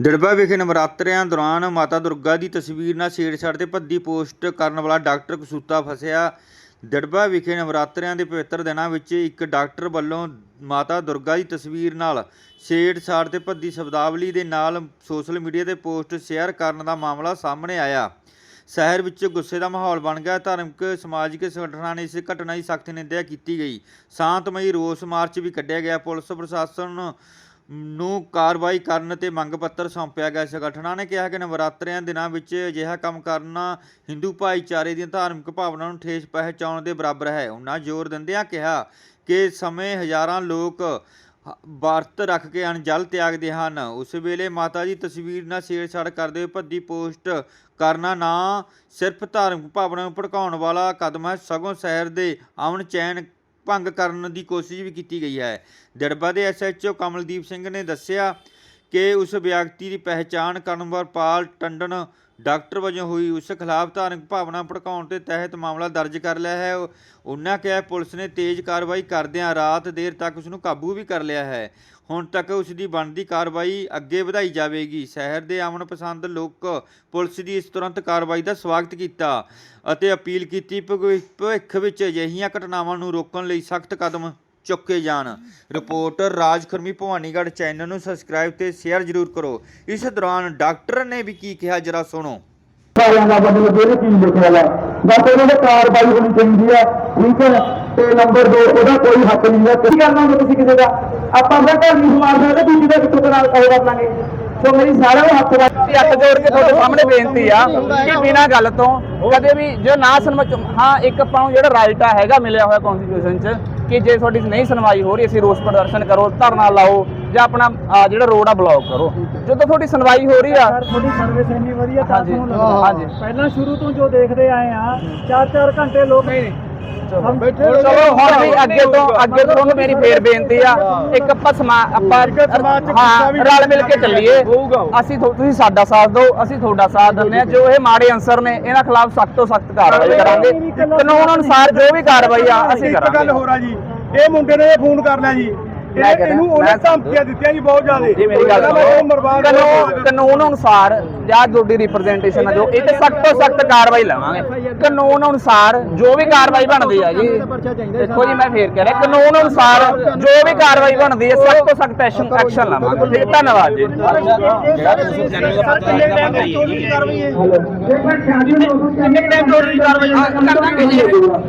ਦਿੜਬਾ ਵਿਖੇ ਨਵਰਾਤਰਿਆਂ ਦੌਰਾਨ ਮਾਤਾ ਦੁਰਗਾ ਦੀ ਤਸਵੀਰ ਨਾਲ ਛੇੜਛਾੜ ਤੇ ਭੱਦੀ ਪੋਸਟ ਕਰਨ ਵਾਲਾ ਡਾਕਟਰ ਕਸੂਤਾ ਫਸਿਆ। ਦਿੜਬਾ ਵਿਖੇ ਨਵਰਾਤਰਿਆਂ ਦੇ ਪਵਿੱਤਰ ਦਿਨਾਂ ਵਿੱਚ ਇੱਕ ਡਾਕਟਰ ਵੱਲੋਂ ਮਾਤਾ ਦੁਰਗਾ ਦੀ ਤਸਵੀਰ ਨਾਲ ਛੇੜਛਾੜ ਤੇ ਭੱਦੀ ਸ਼ਬਦਾਵਲੀ ਦੇ ਨਾਲ ਸੋਸ਼ਲ ਮੀਡੀਆ ਤੇ ਪੋਸਟ ਸ਼ੇਅਰ ਕਰਨ ਦਾ ਮਾਮਲਾ ਸਾਹਮਣੇ ਆਇਆ। ਸ਼ਹਿਰ ਵਿੱਚ ਗੁੱਸੇ ਦਾ ਮਾਹੌਲ ਬਣ ਗਿਆ। ਧਾਰਮਿਕ, ਸਮਾਜਿਕ ਸੰਗਠਨਾਂ ਨੇ ਇਸ ਘਟਨਾ ਦੀ ਸਖਤ ਨਿੰਦਿਆ ਕੀਤੀ ਗਈ। ਸ਼ਾਂਤਮਈ ਰੋਸ ਮਾਰਚ ਵੀ ਕੱਢਿਆ ਗਿਆ। ਪੁਲਿਸ ਪ੍ਰਸ਼ਾਸਨ ਨੂੰ ਕਾਰਵਾਈ ਕਰਨ ਤੇ ਮੰਗ ਪੱਤਰ ਸੌਂਪਿਆ ਗਿਆ। ਸੰਗਠਨਾਂ ਨੇ ਕਿਹਾ ਕਿ ਨਵਰਾਤਰਿਆਂ ਦਿਨਾਂ ਵਿੱਚ ਅਜਿਹਾ ਕੰਮ ਕਰਨਾ ਹਿੰਦੂ ਭਾਈਚਾਰੇ ਦੀਆਂ ਧਾਰਮਿਕ ਭਾਵਨਾਵਾਂ ਨੂੰ ਠੇਸ ਪਹੁੰਚਾਉਣ ਦੇ ਬਰਾਬਰ ਹੈ। ਉਹਨਾਂ ਜ਼ੋਰ ਦਿੰਦਿਆਂ ਕਿਹਾ ਕਿ ਸਮੇਂ ਹਜ਼ਾਰਾਂ ਲੋਕ ਹ- ਵਰਤ ਰੱਖ ਕੇ ਅਣਜਲ ਤਿਆਗਦੇ ਹਨ। ਉਸ ਵੇਲੇ ਮਾਤਾ ਦੀ ਤਸਵੀਰ ਨਾਲ ਛੇੜਛਾੜ ਕਰਦੇ ਹੋਏ ਭੱਦੀ ਪੋਸਟ ਕਰਨਾ ਨਾ ਸਿਰਫ ਧਾਰਮਿਕ ਭਾਵਨਾ ਨੂੰ ਭੜਕਾਉਣ ਵਾਲਾ ਕਦਮ ਹੈ। ਸਗੋਂ ਸ਼ਹਿਰ ਦੇ ਅਮਨ ਚੈਨ ਭੰਗ ਕਰਨ ਦੀ ਕੋਸ਼ਿਸ਼ ਵੀ ਕੀਤੀ ਗਈ ਹੈ। ਦਿੜਬਾ ਦੇ ਐਸਐਚਓ ਕਮਲਦੀਪ ਸਿੰਘ ਨੇ ਦੱਸਿਆ ਕਿ ਉਸ ਵਿਅਕਤੀ ਦੀ ਪਹਿਚਾਣ ਕਰਨ ਕਰਨਵਰਪਾਲ ਟੰਡਨ ਡਾਕਟਰ ਵਜੋਂ ਹੋਈ। ਉਸ ਖਿਲਾਫ ਧਾਰਮਿਕ ਭਾਵਨਾ ਭੜਕਾਉਣ ਦੇ ਤਹਿਤ ਮਾਮਲਾ ਦਰਜ ਕਰ ਲਿਆ ਹੈ। ਉਹਨਾਂ ਕਿਹਾ, ਪੁਲਿਸ ਨੇ ਤੇਜ਼ ਕਾਰਵਾਈ ਕਰਦਿਆਂ ਰਾਤ ਦੇਰ ਤੱਕ ਉਸ ਨੂੰ ਕਾਬੂ ਵੀ ਕਰ ਲਿਆ ਹੈ। ਹੁਣ ਤੱਕ ਉਸ ਦੀ ਬਣਦੀ ਕਾਰਵਾਈ ਅੱਗੇ ਵਧਾਈ ਜਾਵੇਗੀ। ਸ਼ਹਿਰ ਦੇ ਅਮਨ ਪਸੰਦ ਲੋਕ ਪੁਲਿਸ ਦੀ ਇਸ ਤੁਰੰਤ ਕਾਰਵਾਈ ਦਾ ਸਵਾਗਤ ਕੀਤਾ ਅਤੇ ਅਪੀਲ ਕੀਤੀ ਭਵਿੱਖ ਵਿੱਚ ਅਜਿਹੀਆਂ ਘਟਨਾਵਾਂ ਨੂੰ ਰੋਕਣ ਲਈ ਸਖਤ ਕਦਮ ਚੁੱਕੇ ਜਾਣ। ਰਿਪੋਰਟਰ ਰਾਜ ਖਰਮੀ ਭਵਾਨੀਗੜ੍ਹ ਚੈਨਲ ਨੂੰ ਸਬਸਕ੍ਰਾਈਬ ਤੇ ਸ਼ੇਅਰ ਜ਼ਰੂਰ ਕਰੋ। ਇਸ ਦੌਰਾਨ ਡਾਕਟਰ ਨੇ ਵੀ ਕੀ ਕਿਹਾ, ਜਰਾ ਸੁਣੋ। ਸਾਰਿਆਂ ਦਾ ਬਦਲ ਜਿਹੜੇ ਚੀਜ਼ ਲਿਖਿਆ ਵਾ। ਬਸ ਉਹਨਾਂ ਦੇ ਕਾਰਵਾਈ ਹੋਣੀ ਚਾਹੀਦੀ ਆ। ਠੀਕ ਹੈ ਤੇ ਨੰਬਰ 2 ਉਹਦਾ ਕੋਈ ਹੱਕ ਨਹੀਂ ਹੈ ਕੀ ਕਰਨਾ ਤੁਸੀਂ ਕਿਸੇ ਦਾ? ਆਪਾਂ ਆਪਣਾ ਘਰ ਨਹੀਂ ਸਮਾਰ ਸਕਦੇ ਦੂਜੀ ਦਾ ਕਿੱਥੋਂ ਨਾਲ ਕਹੋ ਕਰ ਲਾਂਗੇ ਸੋ ਮੇਰੀ ਸਾਰਿਆਂ ਨੂੰ ਹੱਥ ਰੱਖ ਕਿ ਹੱਥ ਜੋੜ ਕੇ ਤੁਹਾਡੇ ਸਾਹਮਣੇ ਬੇਨਤੀ ਆ ਕਿ ਬਿਨਾਂ ਗੱਲ ਤੋਂ ਕਦੇ ਵੀ ਜੋ ਨਾ ਸੁਣਵਾ ਹਾਂ ਇੱਕ ਆਪਾਂ ਨੂੰ ਜਿਹੜਾ ਰਾਈਟ ਆ ਹੈਗਾ ਮਿਲਿਆ ਹੋਇਆ ਕਨਸਟੀਟਿਊਸ਼ਨ 'ਚ ਕਿ ਜੇ ਤੁਹਾਡੀ ਨਹੀਂ ਸੁਣਵਾਈ ਹੋ ਰਹੀ ਅਸੀਂ ਰੋਸ ਪ੍ਰਦਰਸ਼ਨ ਕਰੋ ਧਰਨਾ ਲਾਓ ਜਾਂ ਆਪਣਾ ਜਿਹੜਾ ਰੋਡ ਆ ਬਲੌਕ ਕਰੋ ਜਦੋਂ ਤੁਹਾਡੀ ਸੁਣਵਾਈ ਹੋ ਰਹੀ ਆ ਤੁਹਾਡੀ ਸਰਵਿਸ ਇੰਨੀ ਵਧੀਆ ਤਾਂ ਤੁਹਾਨੂੰ ਲੱਗਦਾ। ਹਾਂਜੀ। ਪਹਿਲਾਂ ਸ਼ੁਰੂ ਤੋਂ ਜੋ ਦੇਖਦੇ ਆਏ ਆ 4-4 ਘੰਟੇ ਲੋਕ ਬੈਠੇ ਚਲੋ ਹੁਣ ਵੀ ਅੱਗੇ ਤੋਂ ਅੱਗੇ ਤੋਂ ਤੁਹਾਨੂੰ ਮੇਰੀ ਫੇਰ ਬੇਨਤੀ ਆ। ਇੱਕ ਆਪਾਂ ਸਮਾ ਆਪਾਂ ਹਾਂ ਰਲ ਮਿਲ ਕੇ ਚੱਲੀਏ। ਅਸੀਂ ਤੁਸੀਂ ਸਾਡਾ ਸਾਥ ਦਿਓ ਅਸੀਂ ਤੁਹਾਡਾ ਸਾਥ ਦਿੰਦੇ ਆ ਜੋ ਇਹ ਮਾੜੇ ਅਨਸਰ ਨੇ ਇਹਨਾਂ ਖਿਲਾਫ ਸਖਤ ਤੋਂ ਸਖਤ ਕਾਰਵਾਈ ਕਰਾਂਗੇ। ਕਾਨੂੰਨ ਅਨੁਸਾਰ ਜੋ ਵੀ ਕਾਰਵਾਈ ਆ ਅਸੀਂ ਇੱਕ ਗੱਲ ਕਰਾਂਗੇ। ਹੋਰ ਆ ਜੀ ਇਹ ਮੁੰਡੇ ਨੇ ਇਹ ਫੋਨ ਕਰ ਲਿਆ ਜੀ। ਇਹਨੂੰ ਉਹਨੇ ਧਮਕੀਆਂ ਦਿੱਤੀਆਂ ਜੀ ਬਹੁਤ ਜ਼ਿਆਦਾ। ਜੀ ਮੇਰੀ ਗੱਲ ਸੁਣੋ। ਕਾਨੂੰਨ ਅਨੁਸਾਰ ਜਾਂ ਤੁਹਾਡੀ ਰਿਪਰੈਜ਼ੈਂਟੇਸ਼ਨ ਆ ਜੋ ਇਹ ਤੇ ਸਖਤ ਤੋਂ ਸਖਤ ਕਾਰਵਾਈ ਲਵਾਂਗੇ। ਕਾਨੂੰਨ ਅਨੁਸਾਰ ਜੋ ਵੀ ਕਾਰਵਾਈ ਬਣਦੀ ਆ ਜੀ ਦੇਖੋ ਜੀ ਮੈਂ ਫੇਰ ਕਹਿ ਰਿਹਾ ਕਾਨੂੰਨ ਅਨੁਸਾਰ ਜੋ ਵੀ ਕਾਰਵਾਈ ਬਣਦੀ ਹੈ ਸਖਤ ਤੋਂ ਸਖਤ ਐਕਸ਼ਨ ਐਕਸ਼ਨ ਲਵਾਂਗੇ। ਠੀਕ ਧੰਨਵਾਦ ਜੀ।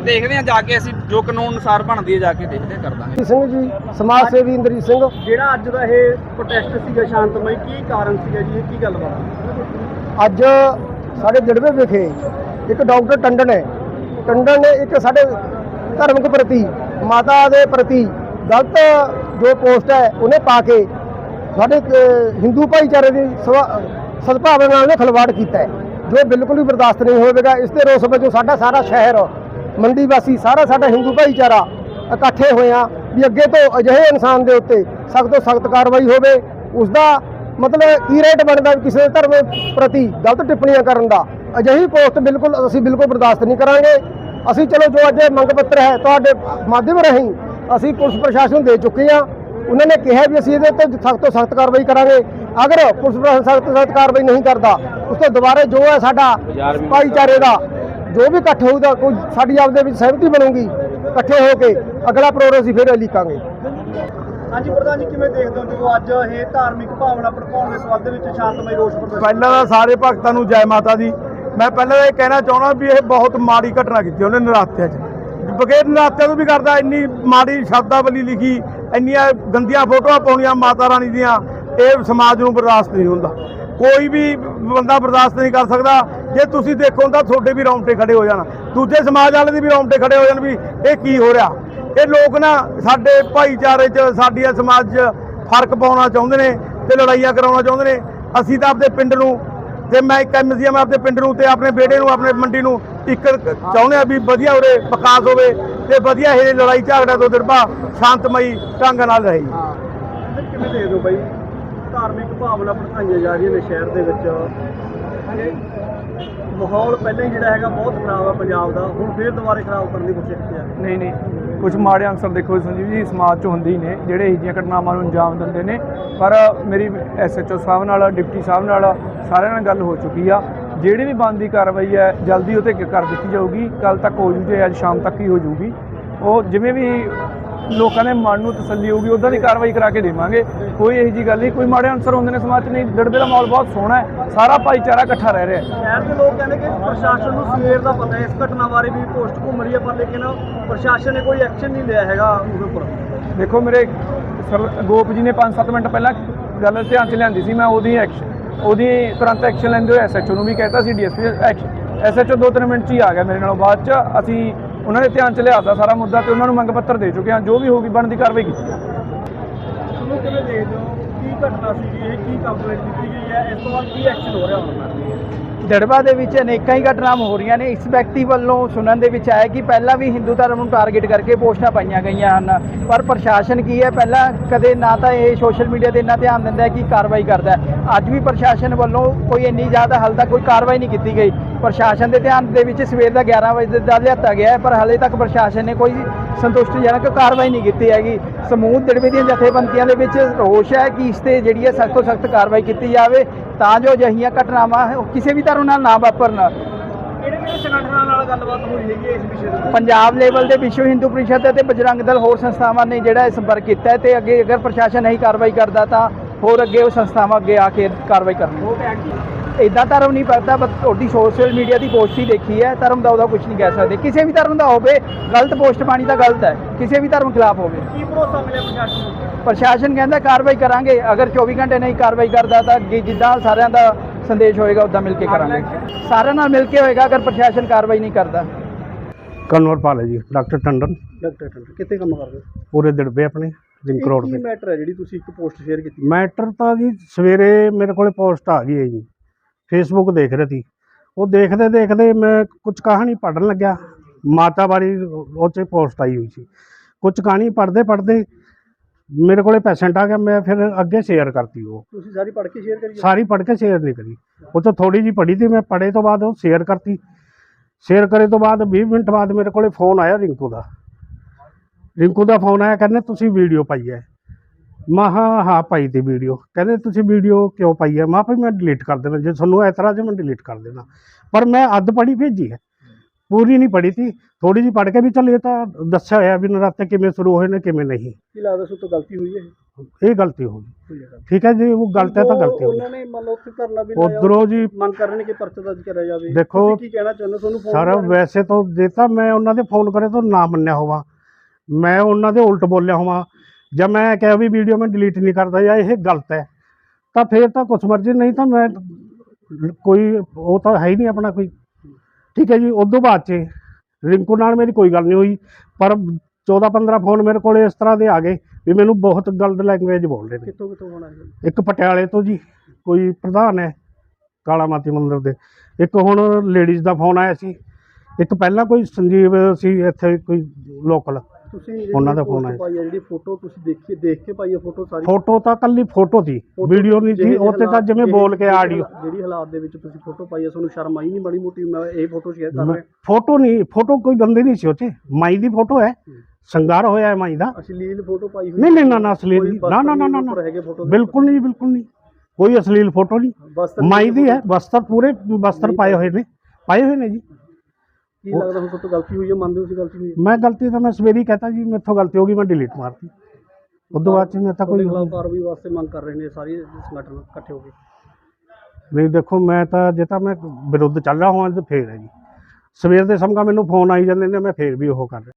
ਦੇਖਦੇ ਆ ਜਾ ਕੇ ਅਸੀਂ ਜੋ ਕਾਨੂੰਨ ਅਨੁਸਾਰ ਬਣਦੀ ਹੈ ਜਾ ਕੇ ਦੇਖਦੇ ਆ, ਕਰ ਦਾਂਗੇ। ਸਿੰਘ ਜੀ ਸਮਾਜ ਸੇਵੀ ਇੰਦਰੀ ਸਿੰਘ। ਜਿਹੜਾ ਅੱਜ ਦਾ ਇਹ ਪ੍ਰੋਟੈਸਟ ਸੀਗਾ ਸ਼ਾਂਤਮਈ ਕੀ ਕਾਰਨ ਸੀਗਾ ਜੀ? ਇਹ ਕੀ ਗੱਲਬਾਤ? ਅੱਜ ਸਾਡੇ ਦਿੜਵੇ ਵਿਖੇ ਇੱਕ ਡਾਕਟਰ ਟੰਡਨ ਹੈ। ਟੰਡਨ ਨੇ ਇੱਕ ਸਾਡੇ ਧਰਮਿਕ ਪ੍ਰਤੀ, ਮਾਤਾ ਦੇ ਪ੍ਰਤੀ ਗਲਤ ਜੋ ਪੋਸਟ ਹੈ, ਉਹਨੇ ਪਾ ਕੇ ਸਾਡੇ ਹਿੰਦੂ ਭਾਈਚਾਰੇ ਦੀ ਸਵਾ- ਸਦਭਾਵਨਾ ਨਾਲ ਨੇ ਖਿਲਵਾੜ ਕੀਤਾ ਹੈ। ਜੋ ਬਿਲਕੁਲ ਵੀ ਬਰਦਾਸ਼ਤ ਨਹੀਂ ਹੋਵੇਗਾ, ਇਸ ਤੇ ਰੋਸ ਵਜੋਂ ਸਾਡਾ ਸਾਰਾ ਸ਼ਹਿਰ, ਮੰਡੀ ਵਾਸੀ, ਸਾਰਾ ਸਾਡਾ ਹਿੰਦੂ ਭਾਈਚਾਰਾ ਇਕੱਠੇ ਹੋਏ ਆ ਵੀ ਅੱਗੇ ਤੋਂ ਅਜਿਹੇ ਇਨਸਾਨ ਦੇ ਉੱਤੇ ਸਖਤ ਤੋਂ ਸਖਤ ਕਾਰਵਾਈ ਹੋਵੇ ਉਸ ਦਾ ਮਤਲਬ ਕੀ ਰੇਟ ਬਣਦਾ ਕਿਸੇ ਧਰਮ ਪ੍ਰਤੀ ਗਲਤ ਟਿੱਪਣੀਆਂ ਕਰਨ ਦਾ? ਅਜਿਹੀ ਪੋਸਟ ਬਿਲਕੁਲ ਅਸੀਂ ਬਿਲਕੁਲ ਬਰਦਾਸ਼ਤ ਨਹੀਂ ਕਰਾਂਗੇ। ਅਸੀਂ ਚਲੋ ਜੋ ਅੱਜ ਮੰਗ ਪੱਤਰ ਹੈ ਤੁਹਾਡੇ ਮਾਧਿਅਮ ਰਾਹੀਂ ਅਸੀਂ ਪੁਲਿਸ ਪ੍ਰਸ਼ਾਸਨ ਦੇ ਚੁੱਕੇ ਹਾਂ। ਉਹਨਾਂ ਨੇ ਕਿਹਾ ਵੀ ਅਸੀਂ ਇਹਦੇ ਉੱਤੇ ਸਖਤ ਤੋਂ ਸਖਤ ਕਾਰਵਾਈ ਕਰਾਂਗੇ। ਅਗਰ ਪੁਲਿਸ ਪ੍ਰਸ਼ਾਸਨ ਸਖਤ ਤੋਂ ਸਖਤ ਕਾਰਵਾਈ ਨਹੀਂ ਕਰਦਾ ਉਸ ਤੋਂ ਦੁਬਾਰਾ ਜੋ ਹੈ ਸਾਡਾ ਭਾਈਚਾਰੇ ਦਾ ਜੋ ਵੀ ਇਕੱਠ ਹੋਊਗਾ ਕੋਈ ਸਾਡੀ ਆਪਦੇ ਵਿੱਚ ਸਹਿਮਤੀ ਬਣੂਗੀ ਇਕੱਠੇ ਹੋ ਕੇ ਅਗਲਾ ਪ੍ਰੋਗਰਾਮ ਅਸੀਂ ਫਿਰ ਲਿਖਾਂਗੇ ਹਾਂਜੀ ਪ੍ਰਧਾਨ ਜੀ, ਕਿਵੇਂ ਦੇਖਦੇ ਹੋ? ਜਦੋਂ ਅੱਜ ਇਹ ਧਾਰਮਿਕ ਭਾਵਨਾ ਭੜਕਾਉਣ ਦੇ ਸੰਬੰਧ ਵਿੱਚ ਸ਼ਾਂਤਮਈ ਰੋਸ ਪ੍ਰਦਰਸ਼ਨ ਪਹਿਲਾਂ ਤਾਂ ਸਾਰੇ ਭਗਤਾਂ ਨੂੰ ਜੈ ਮਾਤਾ ਦੀ। ਮੈਂ ਪਹਿਲਾਂ ਇਹ ਕਹਿਣਾ ਚਾਹੁੰਦਾ ਵੀ ਇਹ ਬਹੁਤ ਮਾੜੀ ਘਟਨਾ ਕੀਤੀ ਉਹਨੇ ਨਰਾਤਿਆਂ 'ਚ। ਬਗੈਰ ਨਰਾਤਿਆਂ ਤੋਂ ਵੀ ਕਰਦਾ, ਇੰਨੀ ਮਾੜੀ ਸ਼ਬਦਾਵਲੀ ਲਿਖੀ, ਇੰਨੀਆਂ ਗੰਦੀਆਂ ਫੋਟੋਆਂ ਪਾਉਣੀਆਂ ਮਾਤਾ ਰਾਣੀ ਦੀਆਂ, ਇਹ ਸਮਾਜ ਨੂੰ ਬਰਦਾਸ਼ਤ ਨਹੀਂ ਹੁੰਦਾ। ਕੋਈ ਵੀ ਬੰਦਾ ਬਰਦਾਸ਼ਤ ਨਹੀਂ ਕਰ ਸਕਦਾ। ਜੇ ਤੁਸੀਂ ਦੇਖੋ ਤਾਂ ਤੁਹਾਡੇ ਵੀ ਰੌਂਗਟੇ ਖੜੇ ਹੋ ਜਾਣ। ਦੂਜੇ ਸਮਾਜ ਵਾਲੇ ਦੇ ਵੀ ਰੌਂਗਟੇ ਖੜੇ ਹੋ ਜਾਣ ਵੀ ਇਹ ਕੀ ਹੋ ਰਿਹਾ। ਇਹ ਲੋਕ ਨਾ ਸਾਡੇ ਭਾਈਚਾਰੇ 'ਚ ਸਾਡੀਆਂ ਸਮਾਜ 'ਚ ਫ਼ਰਕ ਪਾਉਣਾ ਚਾਹੁੰਦੇ ਨੇ ਤੇ ਲੜਾਈਆਂ ਕਰਾਉਣਾ ਚਾਹੁੰਦੇ ਨੇ। ਅਸੀਂ ਤਾਂ ਆਪਦੇ ਪਿੰਡ ਨੂੰ ਤੇ ਮੈਂ ਇੱਕ ਐਮਸੀ ਮੈਂ ਆਪਣੇ ਪਿੰਡ ਨੂੰ ਤੇ ਆਪਣੇ ਬੇੜੇ ਨੂੰ, ਆਪਣੇ ਮੰਡੀ ਨੂੰ ਇੱਕ ਚਾਹੁੰਦੇ ਆ ਵੀ ਵਧੀਆ ਉਰੇ ਵਿਕਾਸ ਹੋਵੇ ਤੇ ਵਧੀਆ ਇਹ ਲੜਾਈ ਝਗੜਾ ਤੋਂ ਦਿਰਬਾ ਸ਼ਾਂਤਮਈ ਢੰਗ ਨਾਲ ਰਹੇ। ਕਿਵੇਂ ਦੇਖਦੇ ਹੋ ਬਾਈ? ਧਾਰਮਿਕ ਭਾਵਨਾ ਭੜਕਾਈਆਂ ਜਾ ਰਹੀਆਂ ਨੇ ਸ਼ਹਿਰ ਦੇ ਵਿੱਚ। ਮਾਹੌਲ ਪਹਿਲਾਂ ਹੀ ਜਿਹੜਾ ਹੈਗਾ ਬਹੁਤ ਖਰਾਬ ਆ ਪੰਜਾਬ ਦਾ। ਹੁਣ ਫੇਰ ਦੁਬਾਰੇ ਖਰਾਬ ਕਰਨ ਦੀ ਕੋਸ਼ਿਸ਼ ਕੀਤੀ ਜਾ ਰਹੀ ਨਹੀਂ ਨਹੀਂ। ਕੁਝ ਮਾੜੇ ਅਨਸਰ ਦੇਖੋ ਸੰਜੀਵ ਜੀ, ਸਮਾਜ 'ਚ ਹੁੰਦੇ ਹੀ ਨੇ, ਜਿਹੜੇ ਇਹੋ ਜਿਹੀਆਂ ਘਟਨਾਵਾਂ ਨੂੰ ਅੰਜਾਮ ਦਿੰਦੇ ਨੇ। ਪਰ ਮੇਰੀ ਐਸਐਚਓ ਸਾਹਿਬ ਨਾਲ, ਡਿਪਟੀ ਸਾਹਿਬ ਨਾਲ ਸਾਰਿਆਂ ਨਾਲ ਗੱਲ ਹੋ ਚੁੱਕੀ ਆ। ਜਿਹੜੀ ਵੀ ਬਣਦੀ ਕਾਰਵਾਈ ਹੈ, ਜਲਦੀ ਉਹ 'ਤੇ ਕਰ ਦਿੱਤੀ ਜਾਊਗੀ। ਕੱਲ ਤੱਕ ਹੋ ਜੂ ਜੇ ਅੱਜ ਸ਼ਾਮ ਤੱਕ ਹੀ ਹੋ ਜੂਗੀ। ਉਹ ਜਿਵੇਂ ਵੀ ਲੋਕਾਂ ਦੇ ਮਨ ਨੂੰ ਤਸੱਲੀ ਹੋਊਗੀ ਉਦਾਂ ਦੀ ਕਾਰਵਾਈ ਕਰਾ ਕੇ ਦੇਵਾਂਗੇ। ਕੋਈ ਇਹੋ ਜੀ ਗੱਲ ਨਹੀਂ ਕੋਈ ਮਾੜੇ ਅਨਸਰ ਹੁੰਦੇ ਨੇ ਸਮਾਜ 'ਚ ਨਹੀਂ ਦੜਬੇ ਦਾ ਮਾਹੌਲ ਬਹੁਤ ਸੋਹਣਾ ਹੈ ਸਾਰਾ ਭਾਈਚਾਰਾ ਇਕੱਠਾ ਰਹਿ ਰਿਹਾ ਹੈ। ਸ਼ਹਿਰ ਦੇ ਲੋਕ ਕਹਿੰਦੇ ਕਿ ਪ੍ਰਸ਼ਾਸਨ ਨੂੰ ਸਵੇਰ ਦਾ ਪਤਾ ਹੈ ਇਸ ਘਟਨਾ ਬਾਰੇ ਵੀ ਪੋਸਟ ਘੁੰਮ ਰਹੀ ਹੈ ਪਰ ਲੇਕਿਨ ਪ੍ਰਸ਼ਾਸਨ ਨੇ ਕੋਈ ਐਕਸ਼ਨ ਨਹੀਂ ਲਿਆ ਹੈਗਾ ਉਹਦੇ ਉੱਪਰ। ਦੇਖੋ ਮੇਰੇ ਸਰ ਗੋਪ ਜੀ ਨੇ 5-7 ਮਿੰਟ ਪਹਿਲਾਂ ਗੱਲ ਧਿਆਨ ਚ ਲਿਆਂਦੀ ਸੀ ਮੈਂ ਉਹਦੀ ਐਕਸ਼ਨ ਉਹਦੀ ਤੁਰੰਤ ਐਕਸ਼ਨ ਲੈਂਦੇ ਹੋਏ ਐਸਐਚਓ ਨੂੰ ਵੀ ਕਹਿਤਾ ਸੀ ਡੀਐਸਪੀ ਐਕਸ਼ਨ ਐਸਐਚਓ ਦੋ ਤਿੰਨ ਮਿੰਟ ਚ ਹੀ ਆ ਗਿਆ ਮੇਰੇ ਨਾਲੋਂ ਬਾਅਦ ਚ ਅਸੀਂ ਉਹਨਾਂ ਦੇ ਧਿਆਨ ਚ ਲਿਆਤਾ ਸਾਰਾ ਮੁੱਦਾ ਤੇ ਉਹਨਾਂ ਨੂੰ ਮੰਗ ਪੱਤਰ ਦੇ ਚੁੱਕੇ ਹਾਂ। ਜੋ ਵੀ ਹੋਊਗੀ ਬਣਦੀ ਕਾਰਵਾਈ ਕੀਤੀ ਤੁਹਾਨੂੰ ਕੀ ਘਟਨਾ ਸੀ ਇਹ ਕੀ ਕੰਪਲੇਂਟ ਦਿੱਤੀ ਗਈ ਹੈ? ਇਸ ਤੋਂ ਬਾਅਦ ਕੀ ਐਕਸ਼ਨ ਹੋ ਰਿਹਾ ਹੁਣ? ਦੜਬਾ ਦੇ ਵਿੱਚ ਅਨੇਕਾਂ ਹੀ ਘਟਨਾਵਾਂ ਹੋ ਰਹੀਆਂ ਨੇ। ਇਸ ਵਿਅਕਤੀ ਵੱਲੋਂ ਸੁਣਨ ਦੇ ਵਿੱਚ ਆਇਆ ਕਿ ਪਹਿਲਾਂ ਵੀ ਹਿੰਦੂ ਧਰਮ ਨੂੰ ਟਾਰਗੇਟ ਕਰਕੇ ਪੋਸਟਾਂ ਪਾਈਆਂ ਗਈਆਂ ਹਨ, ਪਰ ਪ੍ਰਸ਼ਾਸਨ ਕੀ ਹੈ? ਪਹਿਲਾਂ ਕਦੇ ਨਾ ਤਾਂ ਇਹ ਸੋਸ਼ਲ ਮੀਡੀਆ ਤੇ ਇੰਨਾ ਧਿਆਨ ਦਿੰਦਾ ਹੈ ਕਿ ਕਾਰਵਾਈ ਕਰਦਾ ਅੱਜ ਵੀ ਪ੍ਰਸ਼ਾਸਨ ਵੱਲੋਂ ਕੋਈ ਇੰਨੀ ਜ਼ਿਆਦਾ ਹਾਲ ਤੱਕ ਕੋਈ ਕਾਰਵਾਈ ਨਹੀਂ ਕੀਤੀ ਗਈ। ਪ੍ਰਸ਼ਾਸਨ ਦੇ ਧਿਆਨ ਦੇ ਵਿੱਚ ਸਵੇਰ ਦਾ 11 ਵਜੇ ਦਾ ਲਿਆਤਾ ਗਿਆ ਹੈ, ਪਰ ਹਾਲੇ ਤੱਕ ਪ੍ਰਸ਼ਾਸਨ ਨੇ ਕੋਈ ਸੰਤੁਸ਼ਟਜਨਕ ਕਾਰਵਾਈ ਨਹੀਂ ਕੀਤੀ ਹੈਗੀ। ਸਮੂਹ ਦੜਬੇ ਦੀਆਂ ਜਥੇਬੰਦੀਆਂ ਦੇ ਵਿੱਚ ਰੋਸ਼ ਹੈ ਕਿ ਇਸ ਤੇ ਜਿਹੜੀ ਹੈ ਸਖਤ ਤੋਂ ਸਖਤ ਕਾਰਵਾਈ ਕੀਤੀ ਜਾਵੇ ਤਾਂ ਜੋ ਅਜਿਹੀਆਂ ਘਟਨਾਵਾਂ ਕਿਸੇ ਵੀ ਧਰਮ ਨਾਲ ਨਾ ਵਾਪਰਨ। ਪੰਜਾਬ ਲੈਵਲ ਦੇ ਵਿਸ਼ਵ ਹਿੰਦੂ ਪ੍ਰੀਸ਼ਦ ਅਤੇ ਬਜਰੰਗ ਦਲ ਹੋਰ ਸੰਸਥਾਵਾਂ ਨੇ ਜਿਹੜਾ ਸੰਪਰਕ ਕੀਤਾ ਹੈ ਤੇ ਅੱਗੇ ਅਗਰ ਪ੍ਰਸ਼ਾਸਨ ਨਹੀਂ ਕਾਰਵਾਈ ਕਰਦਾ ਤਾਂ ਹੋਰ ਅੱਗੇ ਉਹ ਸੰਸਥਾਵਾਂ ਅੱਗੇ ਆ ਕੇ ਕਾਰਵਾਈ ਕਰਨਗੀਆਂ ਇਦਾਂ ਧਰਮ ਨਹੀਂ ਪੜਦਾ ਬਸ ਤੁਹਾਡੀ ਸੋਸ਼ਲ ਮੀਡੀਆ ਦੀ ਪੋਸਟ ਹੀ ਦੇਖੀ ਹੈ ਧਰਮ ਦਾ ਉਹਦਾ ਕੁਝ ਨਹੀਂ ਕਹਿ ਸਕਦੇ। ਕਿਸੇ ਵੀ ਧਰਮ ਦਾ ਹੋਵੇ ਗਲਤ ਪੋਸਟ ਪਾਣੀ ਤਾਂ ਗਲਤ ਹੈ ਕਿਸੇ ਵੀ ਧਰਮ ਖਿਲਾਫ ਹੋਵੇ। ਕੀ ਭਰੋਸਾ ਮਿਲਿਆ ਪ੍ਰਸ਼ਾਸਨ ਨੂੰ? ਪ੍ਰਸ਼ਾਸਨ ਕਹਿੰਦਾ ਕਾਰਵਾਈ ਕਰਾਂਗੇ ਅਗਰ 24 ਘੰਟੇ ਨਹੀਂ ਕਾਰਵਾਈ ਕਰਦਾ ਤਾਂ ਅੱਗੇ ਜਿੱਦਾਂ ਸਾਰਿਆਂ ਦਾ ਸੰਦੇਸ਼ ਹੋਏਗਾ ਉਦਾਂ ਮਿਲ ਕੇ ਕਰਾਂਗੇ। ਸਾਰਿਆਂ ਨਾਲ ਮਿਲ ਕੇ ਹੋਏਗਾ ਅਗਰ ਪ੍ਰਸ਼ਾਸਨ ਕਾਰਵਾਈ ਨਹੀਂ ਕਰਦਾ। ਕਨਵਰਪਾਲ ਹੈ ਜੀ ਡਾਕਟਰ ਟੰਡਨ। ਡਾਕਟਰ ਟੰਡਰ ਕਿੱਥੇ ਕੰਮ ਕਰਦੇ? ਪੂਰੇ ਦਿੜਬੇ ਆਪਣੇ ਰੋਡ ਕੀ ਮੈਟਰ ਹੈ ਜਿਹੜੀ ਤੁਸੀਂ ਇੱਕ ਪੋਸਟ ਸ਼ੇਅਰ ਕੀਤੀ? ਮੈਟਰ ਤਾਂ ਜੀ ਸਵੇਰੇ ਮੇਰੇ ਕੋਲੇ ਪੋਸਟ ਆ ਗਈ ਹੈ ਜੀ। ਫੇਸਬੁੱਕ ਦੇਖ ਰਹੀ ਸੀ। ਉਹ ਦੇਖਦੇ ਦੇਖਦੇ ਮੈਂ ਕੁਝ ਕਹਾਣੀ ਪੜ੍ਹਨ ਲੱਗਿਆ। ਮਾਤਾ ਬਾਰੇ ਉਹ 'ਚ ਪੋਸਟ ਆਈ ਹੋਈ ਸੀ। ਕੁਝ ਕਹਾਣੀ ਪੜ੍ਹਦੇ ਪੜ੍ਹਦੇ ਮੇਰੇ ਕੋਲੇ ਪੈਸੈਂਟ ਆ ਗਿਆ। ਮੈਂ ਫਿਰ ਅੱਗੇ ਸ਼ੇਅਰ ਕਰਤੀ ਉਹ। ਤੁਸੀਂ ਸਾਰੀ ਪੜ੍ਹ ਕੇ ਸ਼ੇਅਰ ਕਰੀ? ਸਾਰੀ ਪੜ੍ਹ ਕੇ ਸ਼ੇਅਰ ਨਹੀਂ ਕਰੀ। ਉਹ ਤੋਂ ਥੋੜੀ ਜੀ ਪੜ੍ਹੀ ਤੀ ਮੈਂ ਪੜ੍ਹੇ ਤੋਂ ਬਾਅਦ ਉਹ ਸ਼ੇਅਰ ਕਰਤੀ। ਸ਼ੇਅਰ ਕਰੇ ਤੋਂ ਬਾਅਦ 20 ਮਿੰਟ ਬਾਅਦ ਮੇਰੇ ਕੋਲੇ ਫੋਨ ਆਇਆ ਰਿੰਕੂ ਦਾ। ਰਿੰਕੂ ਦਾ ਫੋਨ ਆਇਆ। ਕਹਿੰਦੇ ਤੁਸੀਂ ਵੀਡੀਓ ਪਾਈ ਹੈ। ਮੈਂ ਹਾਂ ਹਾਂ ਪਾਈ ਤੀ ਵੀਡੀਓ ਕਹਿੰਦੇ ਤੁਸੀਂ ਵੀਡੀਓ ਕਿਉਂ ਪਾਈ ਹੈ ਮੈਂ ਵੀ ਮੈਂ ਡਿਲੀਟ ਕਰ ਦੇਣਾ। ਜੇ ਤੁਹਾਨੂੰ ਐਤਰਾਜ਼ ਹੈ ਮੈਂ ਡਿਲੀਟ ਕਰ ਦੇਣਾ। ਪਰ ਮੈਂ ਅੱਧ ਪੜ੍ਹੀ ਭੇਜੀ ਹੈ। ਪੂਰੀ ਨਹੀਂ ਪੜ੍ਹੀ ਤੀ ਥੋੜੀ ਜੀ ਪੜ੍ਹ ਕੇ ਵੀ ਚੱਲ ਇਹ ਤਾਂ ਦੱਸਿਆ ਹੋਇਆ ਵੀ ਨਰਾਤੇ ਕਿਵੇਂ ਸ਼ੁਰੂ ਹੋਏ ਨੇ ਕਿਵੇਂ ਨਹੀਂ। ਕੀ ਲੱਗਦਾ ਸੋ ਤੋਂ ਗਲਤੀ ਹੋਈ ਹੈ ਇਹ? ਗਲਤੀ ਹੋ ਗਈ। ਠੀਕ ਹੈ ਜੀ ਉਹ ਗਲਤ ਹੈ ਤਾਂ ਗਲਤੀ ਹੋ ਗਈ। ਉਹਨਾਂ ਨੇ ਮੰਨ ਲਓ ਉੱਥੇ ਧਰਨਾ ਵੀ ਲਾਇਆ ਉਧਰੋਂ ਜੀ ਮੰਗ ਕਰ ਰਹੇ ਨੇ ਕਿ ਪਰਚਾ ਦਰਜ ਕਰਿਆ ਜਾਵੇ। ਦੇਖੋ, ਕੀ ਕਹਿਣਾ ਚਾਹੁੰਦੇ? ਤੁਹਾਨੂੰ ਫੋਨ ਸਾਰਾ ਵੈਸੇ ਤਾਂ ਦੇਤਾ ਮੈਂ ਉਹਨਾਂ ਦੇ ਫੋਨ ਕਰੇ ਤਾਂ ਨਾ ਮੰਨਿਆ ਹੋਵਾ। ਮੈਂ ਉਹਨਾਂ ਦੇ ਉਲਟ ਬੋਲਿਆ ਹੋਵਾਂ। ਜਾਂ ਮੈਂ ਕਿਹਾ ਵੀ ਵੀਡੀਓ ਮੈਂ ਡਿਲੀਟ ਨਹੀਂ ਕਰਦਾ ਜਾਂ ਇਹ ਗਲਤ ਹੈ ਤਾਂ ਫੇਰ ਤਾਂ ਕੁਛ ਮਰਜ਼ੀ ਨਹੀਂ ਤਾਂ ਮੈਂ ਕੋਈ ਉਹ ਤਾਂ ਹੈ ਹੀ ਨਹੀਂ ਆਪਣਾ ਕੋਈ। ਠੀਕ ਹੈ ਜੀ ਉਦੋਂ ਬਾਅਦ ਚ ਰਿੰਕੂ ਨਾਲ ਮੇਰੀ ਕੋਈ ਗੱਲ ਨਹੀਂ ਹੋਈ ਪਰ 14 15 ਫੋਨ ਮੇਰੇ ਕੋਲ ਇਸ ਤਰ੍ਹਾਂ ਦੇ ਆ ਗਏ ਵੀ ਮੈਨੂੰ ਬਹੁਤ ਗਲਤ ਲੈਂਗੁਏਜ ਬੋਲਦੇ ਨੇ। ਕਿੱਥੋਂ ਕਿੱਥੋਂ ਹੋਣਾ ਹੈ ਇੱਕ ਪਟਿਆਲੇ ਤੋਂ ਜੀ ਕੋਈ ਪ੍ਰਧਾਨ ਹੈ ਕਾਲਾ ਮਾਤੀ ਮੰਦਿਰ ਦੇ। ਇੱਕ ਹੁਣ ਲੇਡੀਜ਼ ਦਾ ਫੋਨ ਆਇਆ ਸੀ। ਇੱਕ ਪਹਿਲਾਂ ਕੋਈ ਸੰਜੀਵ ਸੀ ਇੱਥੇ ਕੋਈ ਲੋਕਲ ਤੁਸੀਂ ਜਿਹੜੀ ਉਹਨਾਂ ਦਾ phone ਆਇਆ। ਪਾਈ ਹੈ ਜਿਹੜੀ ਫੋਟੋ ਤੁਸੀਂ ਦੇਖੀ ਦੇਖ ਕੇ ਪਾਈ ਹੈ ਫੋਟੋ ਸਾਰੀ? ਫੋਟੋ ਤਾਂ ਕੱਲੀ ਫੋਟੋ ਸੀ Photo ਵੀਡੀਓ ਨਹੀਂ ਸੀ ਜਿਹੜੇ ਉਹ ਤੇ ਤਾਂ ਹਾਲਾਤ- ਜਿਵੇਂ ਬੋਲ ਕੇ ਜਿਹੜੀ- ਆਡੀਓ ਜਿਹੜੀ ਹਾਲਾਤ ਦੇ ਵਿੱਚ ਤੁਸੀਂ ਫੋਟੋ ਪਾਈ ਹੈ ਤੁਹਾਨੂੰ ਸ਼ਰਮ ਆਈ ਨਹੀਂ ਮਾੜੀ ਮੋਟੀ? ਮੈਂ ਇਹ ਫੋਟੋ ਸ਼ੇਅਰ ਕਰ ਰਿਹਾ। ਫੋਟੋ ਨਹੀਂ ਫੋਟੋ ਕੋਈ ਗੰਦੀ ਨਹੀਂ ਸੀ 'ਚ ਮਾਈ ਦੀ ਫੋਟੋ ਹੈ ਸ਼ਿੰਗਾਰ ਹੋਇਆ ਹੈ ਮਾਈ ਦਾ। ਅਸ਼ਲੀਲ ਫੋਟੋ ਪਾਈ ਹੋਈ ਨਹੀਂ ਨਹੀਂ ਨਾ ਨਾ ਅਸਲੀ ਕੋਈ ਨਹੀਂ। ਨਾ ਨਾ ਨਾ ਨਾ ਉੱਪਰ ਨਾ ਹੈਗੇ ਫੋਟੋ ਦੇ ਬਿਲਕੁਲ ਨਹੀਂ ਬਿਲਕੁਲ ਨਹੀਂ। ਕੋਈ ਅਸਲੀਲ ਫੋਟੋ ਨਹੀਂ। ਬਸ ਮਾਈ ਦੀ ਹੈ ਬਸਤਰ ਪੂਰੇ ਬਸਤਰ ਪਾਏ ਹੋਏ ਨੇ। ਪਾਏ ਹੋਏ ਨੇ ਜੀ। ਕੀ ਲੱਗਦਾ ਹੁਣ ਤੋਂ ਗਲਤੀ ਹੋਈ ਹੈ? ਮੰਨਦੇ ਹੋ ਤੁਸੀਂ ਗਲਤੀ ਹੋਈ ਹੈ? ਮੈਂ ਗਲਤੀ ਤਾਂ ਮੈਂ ਸਵੇਰੇ ਕਹਤਾ ਜੀ ਮੇਥੋਂ ਗਲਤੀ ਹੋ ਗਈ ਮੈਂ ਡਿਲੀਟ ਮਾਰਤੀ। ਉਦੋਂ ਬਾਅਦ ਚ ਮੈਂ ਤਾਂ ਕੋਈ ਖਿਲਾਫ ਕਾਰਵਾਈ ਵਾਸਤੇ ਮੰਗ ਕਰ ਰਹੇ ਨੇ ਸਾਰੇ ਸੰਗਠਨ ਇਕੱਠੇ ਹੋ ਕੇ। ਨਹੀਂ ਦੇਖੋ ਮੈਂ ਤਾਂ ਜੇ ਤਾਂ ਮੈਂ ਵਿਰੁੱਧ ਚੱਲ ਰਿਹਾ ਹਾਂ ਤੇ ਫੇਰ ਹੈ ਜੀ। ਸਵੇਰ ਦੇ ਸਮਗਾ ਮੈਨੂੰ ਫੋਨ ਆਈ ਜਾਂਦੇ ਨੇ ਮੈਂ ਫੇਰ ਵੀ ਉਹ ਕਰ ਰਿਹਾ।